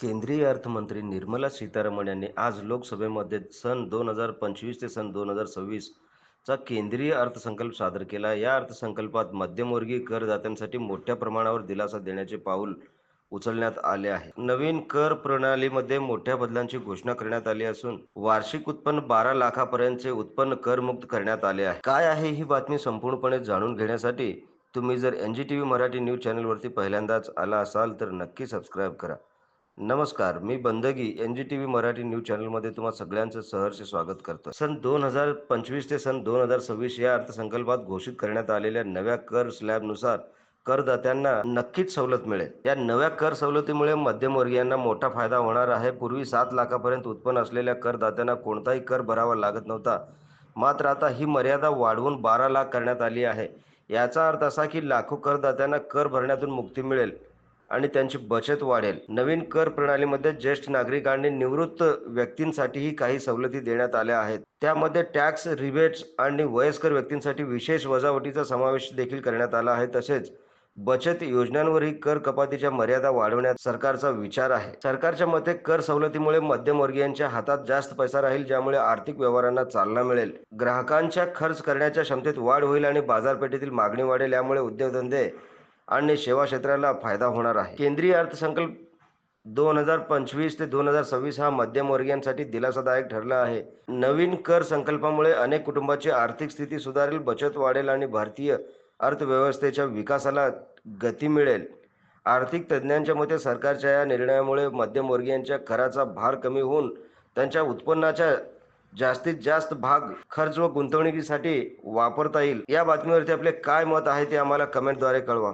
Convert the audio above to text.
केंद्रीय अर्थमंत्री निर्मला सीतारामन यांनी आज लोकसभेमध्ये सन दोन हजार पंचवीस ते सन दोन हजार सव्वीस चा केंद्रीय अर्थसंकल्प सादर केला. या अर्थसंकल्पात मध्यमवर्गीय करदात्यांसाठी मोठ्या प्रमाणावर दिलासा देण्याचे पाऊल उचलण्यात आले आहे. नवीन कर प्रणालीमध्ये मोठ्या बदलांची घोषणा करण्यात आली असून वार्षिक उत्पन्न बारा लाखापर्यंतचे उत्पन्न करमुक्त करण्यात आले आहे. काय आहे ही बातमी संपूर्णपणे जाणून घेण्यासाठी तुम्ही जर N G T V Marathi news चॅनलवरती पहिल्यांदाच आला असाल तर नक्की सबस्क्राईब करा. नमस्कार मी Bandagi N G T V Marathi news चॅनलमध्ये तुम्हा सगळ्यांचं सहर्ष स्वागत करतो सन दोन हजार पंचवीस ते सन दोन हजार सव्वीस या अर्थसंकल्पात घोषित करण्यात आलेल्या नव्या कर स्लॅबनुसार करदात्यांना नक्कीच सवलत मिळेल. या नव्या कर सवलतीमुळे मध्यमवर्गीयांना मोठा फायदा होणार आहे. पूर्वी सात लाखापर्यंत उत्पन्न असलेल्या करदात्यांना कोणताही कर भरावा लागत नव्हता. मात्र आता ही मर्यादा वाढवून बारा लाख करण्यात आली आहे. याचा अर्थ असा की लाखो करदात्यांना कर भरण्यातून मुक्ती मिळेल. आणि त्यांची बचत वाढेल. नवीन कर प्रणालीमध्ये ज्येष्ठ नागरिक आणि निवृत्त व्यक्तींसाठीही काही सवलती देण्यात आल्या आहेत. त्यामध्ये टॅक्स रिबेट्स आणि वयस्कर व्यक्तींसाठी विशेष वजावटीचा समावेश देखील करण्यात आला आहे. तसेच बचत योजनांवरही कर कपातीच्या मर्यादा वाढवण्यात सरकारचा विचार आहे. सरकारच्या मते कर सवलतीमुळे मध्यमवर्गीयांच्या हातात जास्त पैसा राहील ज्यामुळे आर्थिक व्यवहारांना चालना मिळेल. ग्राहकांच्या खर्च करण्याच्या क्षमतेत वाढ होईल आणि बाजारपेठेतील मागणी वाढेल. यामुळे उद्योगधंदे आणि सेवा क्षेत्राला फायदा होणार आहे. केंद्रीय अर्थसंकल्प दोन हजार पंचवीस ते दोन हजार सव्वीस हा मध्यमवर्गीयांसाठी दिलासादायक ठरला आहे. नवीन कर संकल्पामुळे अनेक कुटुंबाची आर्थिक स्थिती सुधारेल बचत वाढेल आणि भारतीय अर्थव्यवस्थेच्या विकासाला गती मिळेल. आर्थिक तज्ज्ञांच्या मते सरकारच्या या निर्णयामुळे मध्यमवर्गीयांच्या कराचा भार कमी होऊन त्यांच्या उत्पन्नाच्या जास्तीत जास्त भाग खर्च व गुंतवणुकीसाठी वापरता येईल. या बातमीवरती आपले काय मत आहे ते आम्हाला कमेंटद्वारे कळवा.